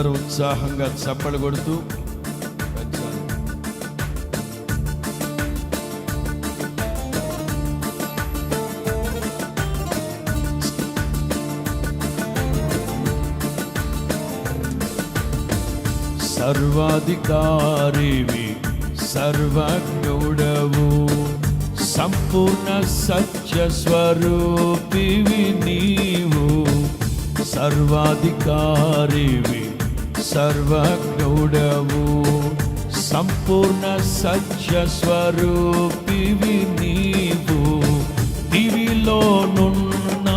అందరూ ఉత్సాహంగా చప్పలు కొడుతూ వచ్చారు. సర్వాధికారివి సర్వజ్ఞుడవు సంపూర్ణ సత్య స్వరూపివి నీవు సర్వాధికారివి సర్వజ్ఞుడవు సంపూర్ణ సత్య స్వరూపివి నీవు దివిలోనున్న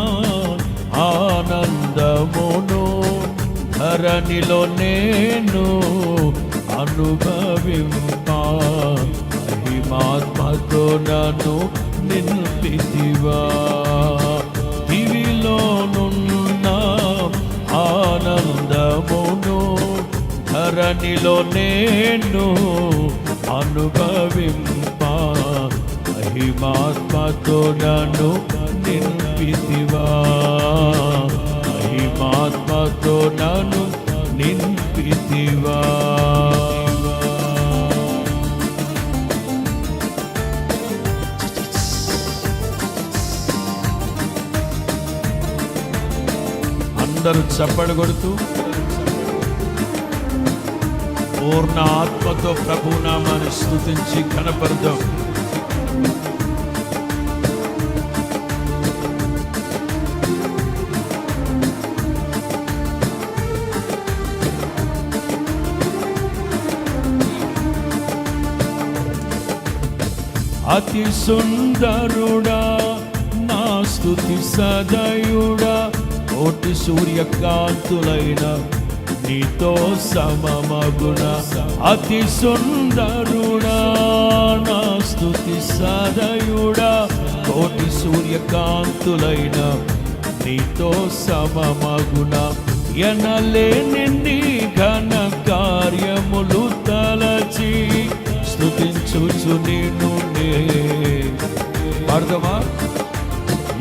ఆనందమును ధరణిలో నేను అనుభవింపా. మహిమాత్మతో నన్ను నిన్పితివా ధరణిలో నేను అనుభవింప మహిమాత్మతో నన్ను నింపితివా. మహిమాత్మతో నన్ను నింపితివా. అందరూ చప్పడు కొడుతూ పూర్ణ ఆత్మతో ప్రభునామాన్ని స్థుతించి కనపడదాం అతి సుందరుడా నా స్థుతి సదయుడా కోటి సూర్యకాంతులైన నీతో సమమగుణ. అతి సుందరుడా నా స్థుతి సదయుడా. కోటి సూర్యకాంతులైన నీతో సమమగుణ. ఎనలేని నీ ఘన కార్యములు తలచి స్థుతించుచు నేను నే. పాడదామా?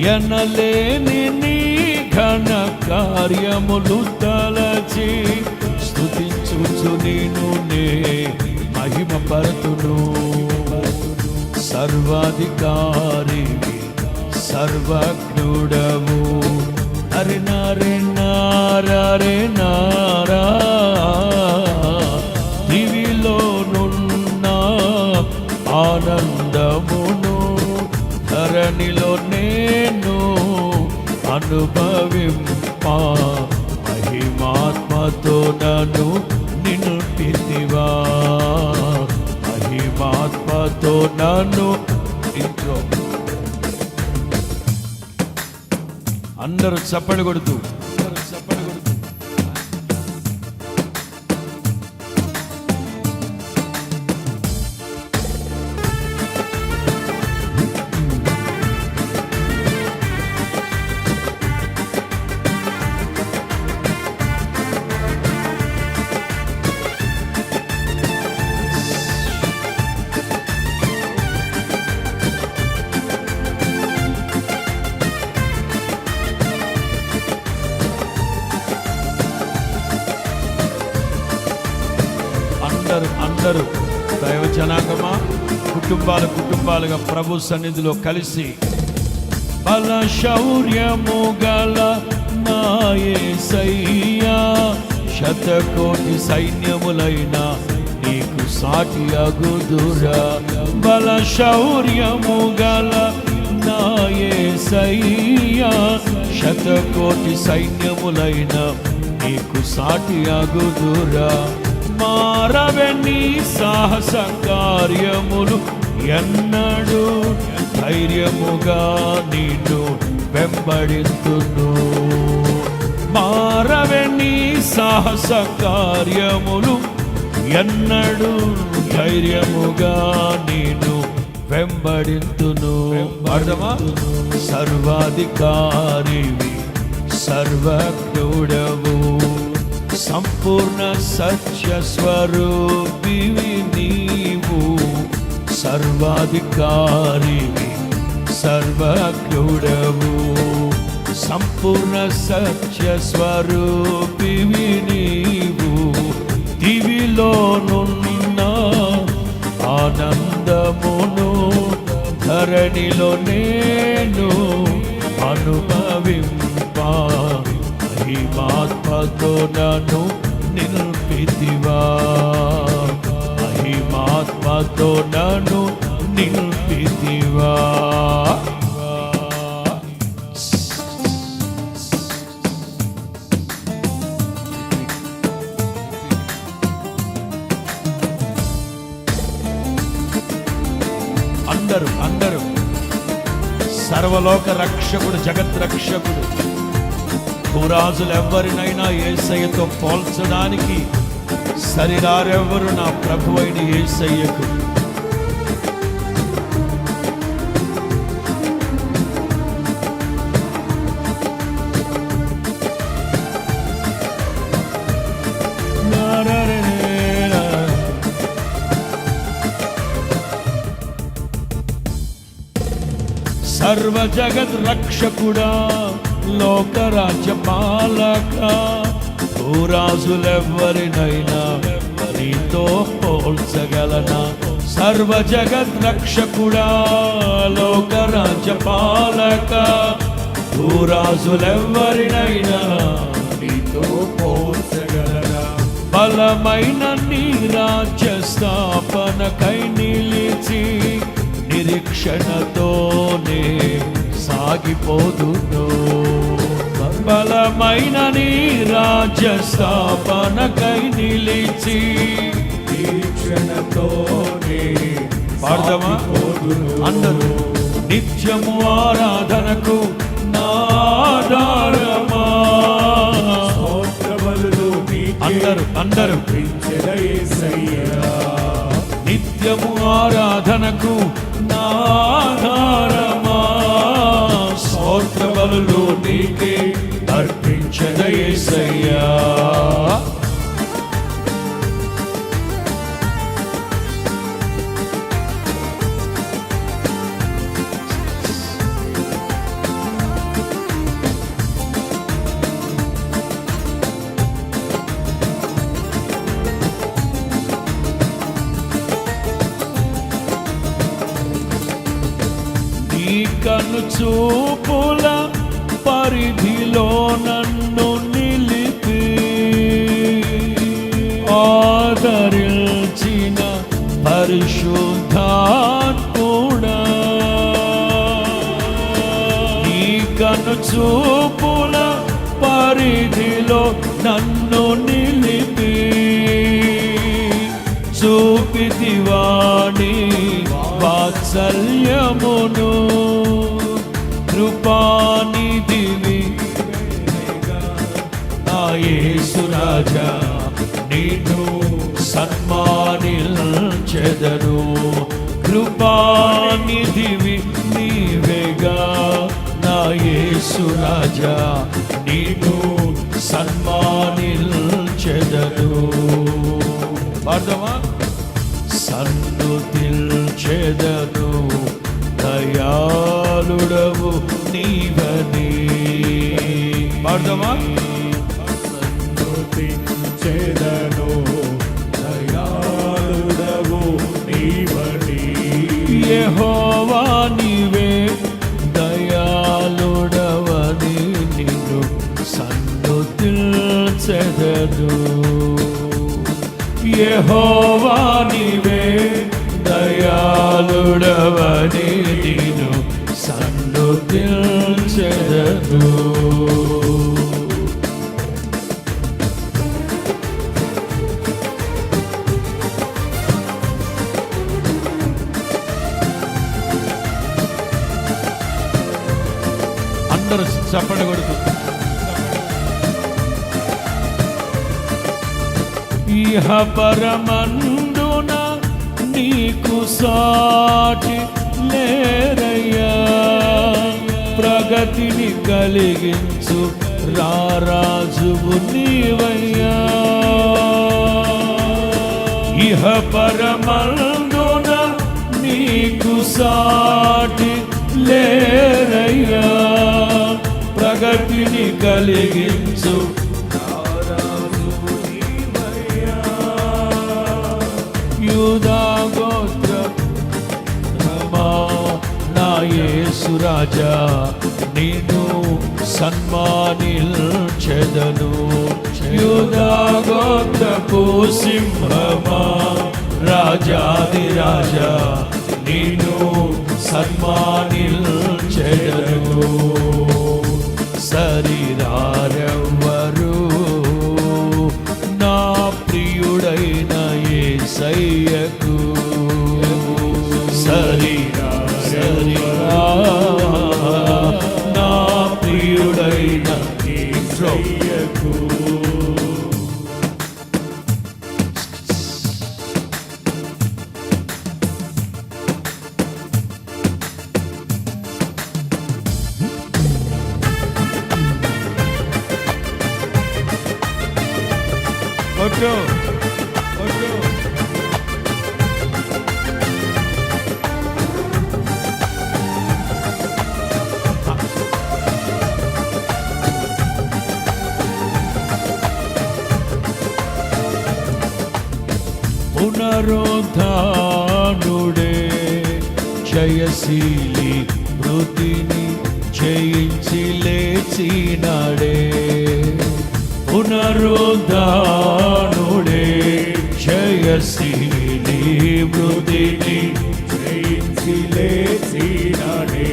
ఎనలేని నీ కార్యములు తలచి స్థుతించుచు నేను నే మహిమ పరతును. సర్వాధికారి సర్వజ్ఞుడవు. అరే నారే నారే నారా. నన్ను ఇంట్లో. అందరూ చప్పడి కొడుతూ కుటుంబాలుగా ప్రభు సన్నిధిలో కలిసి బల శౌర్యము గల నాయసయ్యా శతకోటి సైన్యములైన నీకు సాటి అగుదురా. బల శౌర్యము గల నాయసయ్యా శతకోటి సైన్యములైన నీకు సాటి అగుదురా. మారవెన్ని సాహస కార్యములు ఎన్న ధైర్యముగా నిన్ను వెంబడింతును మారవెన్ని సాహస కార్యములు ఎన్నడు ధైర్యముగా నేను వెంబడింతును అర్థమా సర్వాధికారివి సర్వజ్ఞుడవు సంపూర్ణ సత్య స్వరూపివి నీవు. సర్వాధికారివి సర్వజ్ఞుడవు. సంపూర్ణ సత్య స్వరూపివి నీవు దివిలోనున్న ఆనందమును ధరణిలో నేను అనుభవింప. మహిమాత్మతో నన్ను నిల్పితివా. మహిమాత్మతో నన్ను నిల్పితివా అందరూ అందరూ. సర్వలోక రక్షకుడు జగత్ రక్షకుడు. భూరాజులు ఎవరినైనా ఏసయ్యతో పోల్చడానికి శరీరారెవరు నా ప్రభు అయిన ఏసయ్యకు. సర్వ జగత్ రక్షకుడా లోక పాలక భూరాజులెవ్వరినైనా నీతో పోల్చగలనా? సర్వ జగత్ రక్షకుడా లోక పాలక భూరాజులెవ్వరినైనా నీతో పోల్చగలనా? బలమైన నీ రాజ్య స్థాపనకై నిలిచి నిరీక్షణతో సాగిపోదును బలమైన నీ రాజ్య స్థాపనకై నిలిచి నిరీక్షణతోనే పాడదామా? అందరూ. నిత్యము ఆరాధనకు నాదారమా నీకే అందరూ అందరూ. నిత్యము ఆరాధనకు నాధారమా పాదాలలో బలులు నీకే అర్పించదయేసయ్యా నీ కను చూపుల సన్నిధిలో నన్ను నిలిపి ఆదరించిన పరిశుద్ధాత్ముడా. నీ కను చూపుల పరిధిలో నన్ను నిలిపి చూపితివాణి వాత్సల్యమును కృపా సన్మానిల్చెదను కృపానిధివి నీవేగా నా యేసురాజా నిన్ను సన్మానిల్చెదను అర్థమా సన్నుతిల్చెదను దయాళుడవు నీవని. అర్థమా చెదడు యహోవా నీవే దయాళుడవని నిన్ను సన్నుతిల్చెదదు యహోవా నీవే దయాళుడవని నిన్ను సన్నుతిల్చెదదు పరమందున నీకు సాటి లేరయ్యా. ప్రగతిని కలిగించు రారాజువు నీవయ్యా. ఇహ పరమందున నీకు సాటి లేరయ్యా. ప్రగతిని కలిగించు రాజా నేను సన్మానిల్చెదను యూదాగోత్రపు సింహమా రాజాది రాజా నేను సన్మానిల్చెదను శరీరారెవ్వరు నా ప్రియుడైన ఏ సయ్యకు సరి జయశీలి మృతిని జయించి లేచినాడే పునరుద్ధానుడే జయశీలి మృతిని జయించి లేచినాడే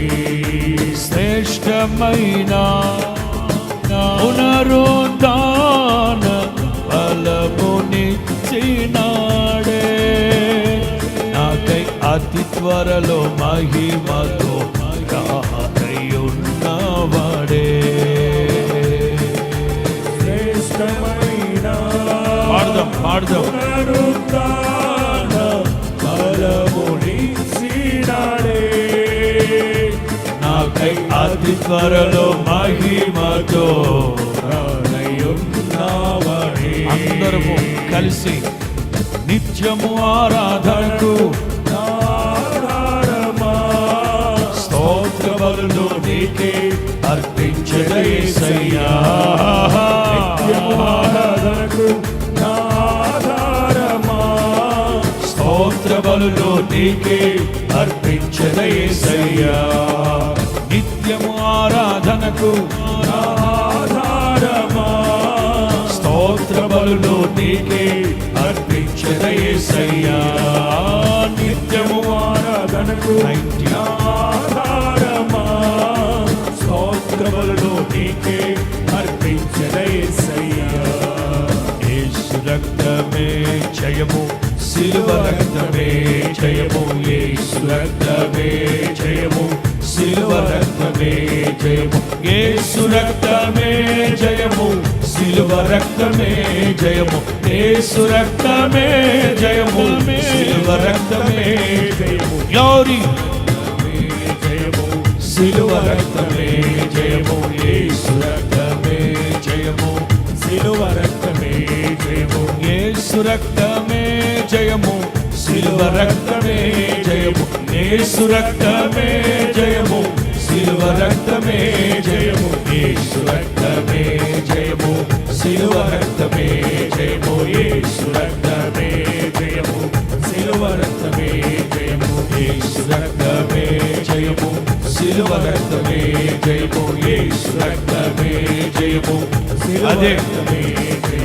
శ్రేష్టమైన పునరుద్ధా అతి త్వరలో మహిమతో రాయున్నవాడే పాడదాం పాడదాం. నాకై అతి త్వరలో మహిమతో. అందరము కలిసి నిత్యము ఆరాధనకు బలులు నీకే అర్పించదయ్యా ఆరాధనకు ఆధారమా స్తోత్ర బలులు నీకే అర్పించదయ్యా నిత్యము ఆరాధనకు ఆధారమా స్తోత్ర బలులు నీకే అర్పించదయ్యా నిత్యము ఆరాధనకు ఆధారమా జయము సిలువ రక్తమే జయము యేసు రక్తమే జయము సిలువ రక్తమే జయము యేసు రక్తమే జయము సిలువ రక్తమే జయము యేసు రక్తమే జయము సిలువ రక్తమే జయము గ్లోరీ జయము సిలువ రక్తమే జయము యేసు రక్తమే జయము శిలువ రక్తమే జయము యేసు రక్తమే జయము సిలువ రక్తమే జయము. నేసు రక్తమే జయము సిలువ రక్తమే జయము. యేసు రక్తమే జయము సిలువ రక్తమే జయము. యేసు రక్తమే జయము శిలువ రక్తమే జయము. యేసు రక్తమే జయము సిలువ రక్తమే జయము. యేసు రక్తమే జయము శిలువ రక్తమే జయము.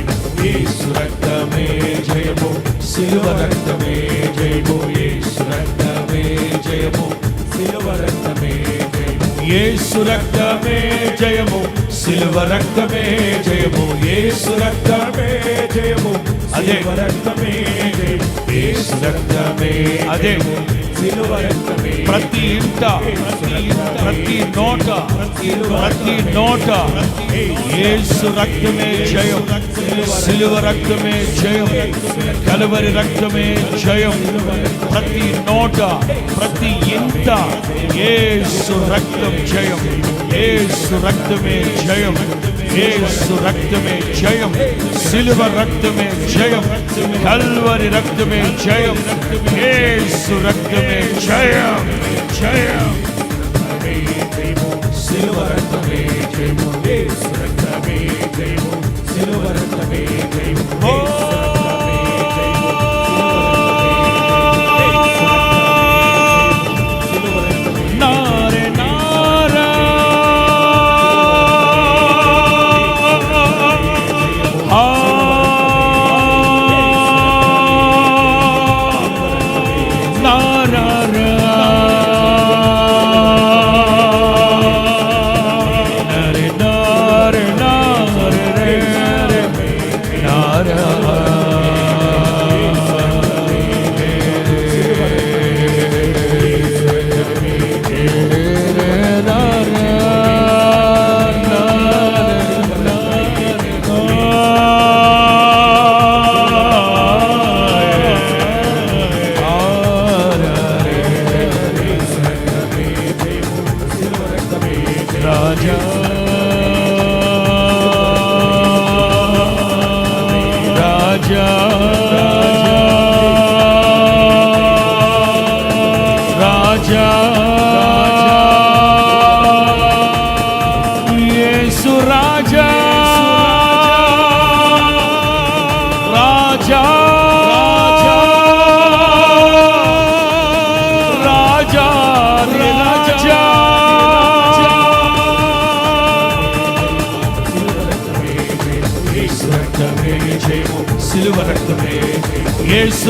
యేసు రక్తమే జయము. సిలువ రక్తమే జయము. యేసు రక్తమే జయము. సిలువ రక్తమే జయము. యేసు రక్తమే జయము. సిలువ రక్తమే జయము. యేసు రక్తమే జయము. అదే రక్తమే జయము. యేసు రక్తమే అదే ప్రతి ఇంట ప్రతి నోట ప్రతి నోట యేసు రక్తమే జయం సిలువ రక్తమే జయం కలువరి రక్తమే జయం ప్రతి నోట ప్రతి ఇంట యేసు రక్తం జయం యేసు రక్తమే జయం యేసు రక్తమే జయం సిలువ రక్తమే జయం కల్వరి రక్తమే జయం యేసు రక్తమే జయం జయం జయము సిలువ రక్తమే జయము యేసు రక్తమే జయము సిలువ రక్తమే జయము ఓ సిలువ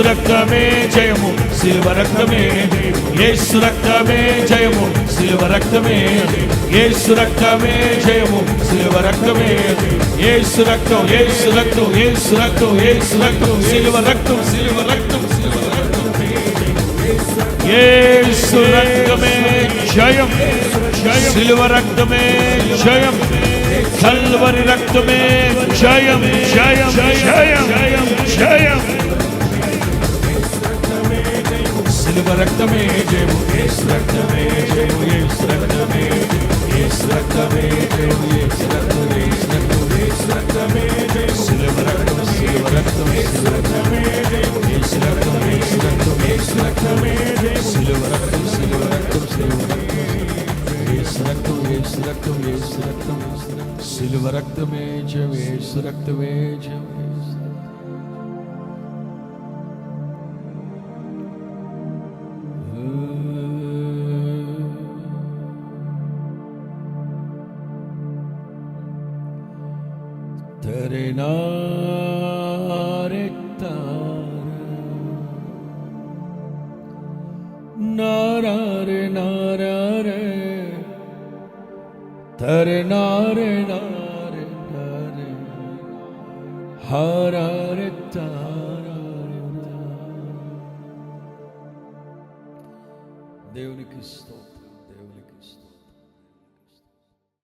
రక్తమే జయము శివ రక్తమే. యేసు రక్తమే జయము శివ రక్తమే. యేసు రక్తమే జయము శివ రక్తమే. యేసు రక్తం యేసు రక్తం యేసు రక్తం యేసు రక్తం శివ రక్తం శివ రక్తం శివ రక్తం యేసు రక్తమే జయం జయం సిలువ రక్తమే జయం కల్వరి రక్తమే జయం జయం జయం జయం జయం. సిలువ రక్తమే జయము యేసు రక్తమే జయము యేసు రక్తమే యేసు రక్తమే జయము యేసు రక్తమే యేసు రక్తమే యేసు రక్తమే జయము సిలువ రక్తం సిలువ రక్తం సిలువ రక్తమే జయము యేసు రక్తం యేసు రక్తం యేసు రక్తమే జయము సిలువ రక్తం సిలువ రక్తం సిలువ రక్తం యేసు రక్తం యేసు రక్తం యేసు రక్తం సిలువ రక్తమే జయం యేసు రక్తమే జయం యేసు